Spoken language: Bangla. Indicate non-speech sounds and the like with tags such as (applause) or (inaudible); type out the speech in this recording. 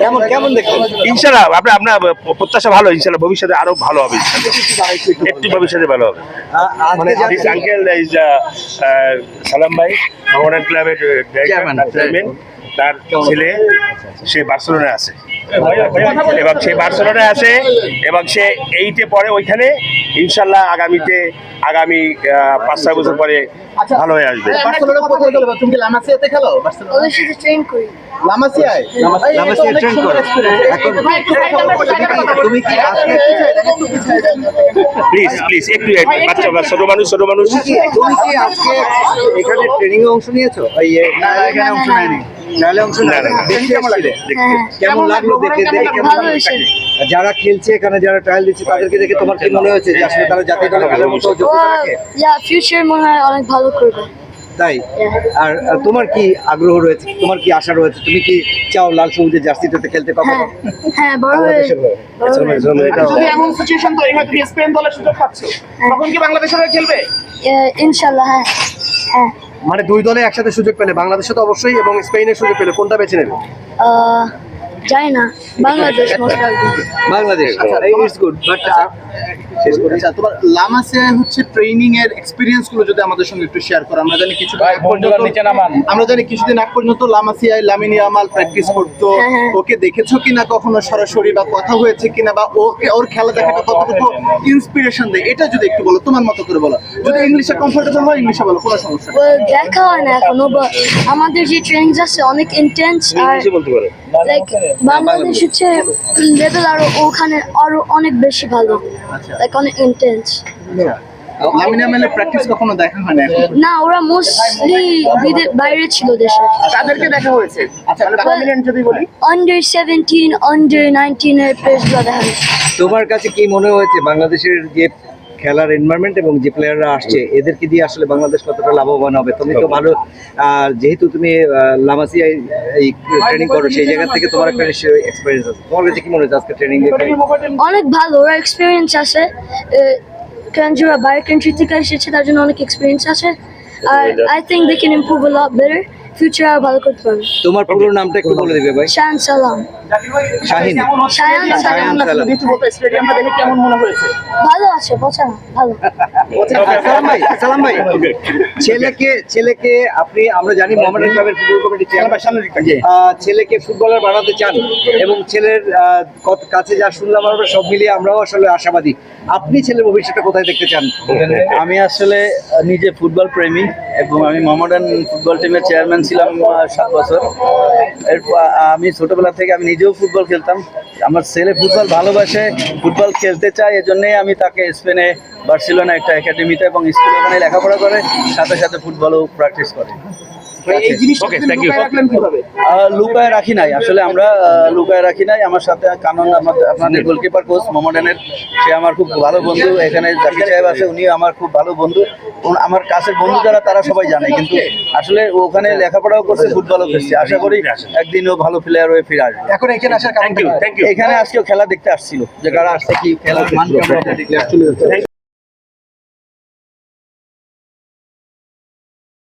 কেমন কেমন দেখছেন? ইনশাল্লাহ আপনার আপনার প্রত্যাশা ভালো ইনশাল্লাহ ভবিষ্যতে আরও ভালো হবে একটু ভবিষ্যতে ভালো হবে। মানে সালাম ভাই ভগবান ক্লাবের চেয়ারম্যান তার ছেলে সে বার্সেলোনায় আছে। এবং সে বার্সেলোনায় আছে এবং সে এইটে পরে ওইখানে। ইনশাল্লাহ আগামীতে আগামী পাঁচ ছয় বছর পরে ভালো হয়ে আসবে। বার্সেলোনা কোথায় খেলো তুমি কি খেলো বার্সেলোনা? ওদের সাথে ট্রেন করি। লামাসিয়ায়? লামাসিয়া ট্রেন করো। এখন তুমি কি প্লিজ প্লিজ একটু বাচ্চা ছোট মানুষ ছোট মানুষ। তুমি কি এখানে ট্রেনিং অংশ নিয়েছো? এখানে অংশ নেয়নি। নাহলে অংশ কেমন লাগে কেমন লাগল দেখে দেখে কেমন যারা খেলছে এখানে যারা ট্রায়াল দিচ্ছে তাদেরকে দেখে তোমার কি মনে হয়েছে যে আসলে তারা জাতীয় দলে খেলার মতো যোগ্যতা রাখে? ইয়া ফিউচার মনে হয় অনেক ভালো করবে। তাই? আর তোমার কি আগ্রহ রয়েছে? তোমার কি আশা রয়েছে? তুমি কি চাও লাল সবুজের জার্সিটাতে খেলতে কখনো? হ্যাঁ বড় হয়ে যদি এমন সিচুয়েশন তৈরি হয় তুমি স্পেন দলের সুযোগ পাচ্ছ। তখন কি বাংলাদেশের খেলবে? ইনশাল্লাহ হ্যাঁ হ্যাঁ। মানে দুই দলে একসাথে সুযোগ পেলে বাংলাদেশে তো অবশ্যই এবং স্পেনের সুযোগ পেলে কোনটা বেছে নেবে আহ, জানি না Bangladesh. (laughs) Bangladesh it's good but শেষ করে। আচ্ছা তোমার লামাসিয়া হচ্ছে ট্রেনিং এর এক্সপিরিয়েন্সগুলো যদি আমাদের সঙ্গে একটু শেয়ার করো। আমরা জানি কিছু আমরা জানি কিছুদিন আগ পর্যন্ত লামাসিয়ায় লামিনী আমাল প্র্যাকটিস করতো। হ্যাঁ, হ্যাঁ। ওকে দেখেছ কিনা কখনো সরাসরি বা কথা হয়েছে কিনা বা ওকে ওর খেলা দেখাটা কতটুকু ইন্সপিরেশন দেয় এটা যদি একটু বলো তোমার মতো করে বলো। যদি ইংলিশে কমফোর্টেবল হয় ইংলিশে বলো কোনো সমস্যা দেখা হয় না এখনও আমাদের যে ট্রেনিং আছে অনেক ইন্টেন্স আর বলতে পারো। লাইক বাংলাদেশ হচ্ছে লেভেল আরও ওখানে আরও অনেক বেশি ভালো। লাইক অনেক ইন্টেন্স লামিনী আমালের প্র্যাকটিস কখনো দেখা হয় না না ওরা মোস্টলি বাইরে ছিল দেশে তাদেরকে দেখা হয়েছে? আচ্ছা প্রমিনেন্ট যদি বলি? আন্ডার সেভেন্টিন আন্ডার এর দেখা তোমার কাছে কি মনে হয়েছে বাংলাদেশের যে খেলার এনভায়রনমেন্ট এবং যে প্লেয়াররা আসছে এদেরকে দিয়ে আসলে বাংলাদেশ কতটা লাভবান হবে? তুমি তো ভালো যেহেতু তুমি লামাসিয়ায় এই ট্রেনিং করো সেই জায়গা থেকে তোমার একটা এক্সপিরিয়েন্স আছে। তোমার কাছে কি মনে হচ্ছে আজকে ট্রেনিং অনেক ভালো ওরা এক্সপিরিয়েন্স আছে। কারণ যে ওরা বাইরের কান্ট্রি থেকে এসেছে তার জন্য অনেক এক্সপিরিয়েন্স আছে। আর I think they can improve a lot better future আর ভালো করতে পারবে। তোমার পুরো নামটা একটু বলে দিবে ভাই। শান সালাম। শাহিন। শায়ান সালাম সালাম। একটু বলতে স্টেডিয়ামটা দেখে কেমন মনে হয়েছে। ভালো আছে পচা ভালো। সালাম ভাই সালাম ভাই। ছেলেকে ছেলেকে আপনি আমরা জানি মোহামেডান ক্লাবের ফুটবল কমিটি চেয়ারম্যান ছেলেকে ফুটবলার বানাতে চান এবং ছেলের কত- কাছে যা শুনলাম আমরা সব মিলিয়ে আমরাও আসলে আশাবাদী। আপনি ছেলের ভবিষ্যৎটা কোথায় দেখতে চান? আমি আসলে নিজে ফুটবল প্রেমী এবং আমি মোহামেডান ফুটবল টিমের চেয়ারম্যান ছিলাম সাত বছর। এরপর আমি ছোটবেলা থেকে আমি নিজেও ফুটবল খেলতাম। আমার ছেলে ফুটবল ভালোবাসে, ফুটবল খেলতে চায়, এজন্যই আমি তাকে স্পেনে বার্সিলোনা একটা একাডেমিতে এবং স্কুলে ওখানে লেখাপড়া করে, সাথে সাথে ফুটবলও প্র্যাকটিস করে। Thank you. লুকায় রাখি নাই। আসলে আমরা লুকায় রাখি নাই। আমার সাথে কানন আপনাদের গোলকিপার কোচ মোহামেডানের সে আমার খুব ভালো বন্ধু। এখানে জাকির সাহেব আছে উনি আমার খুব ভালো বন্ধু। আমার কাছের বন্ধু যারা তারা সবাই জানে। কিন্তু আসলে ওখানে লেখাপড়াও করছে ফুটবলও খেলছে। আশা করি একদিন ও ভালো প্লেয়ার হয়ে ফিরে আসবে। এখন এখানে আসার এখানে আজকেও খেলা দেখতে আসছিল। যে কারা আসছে কি খেলা মান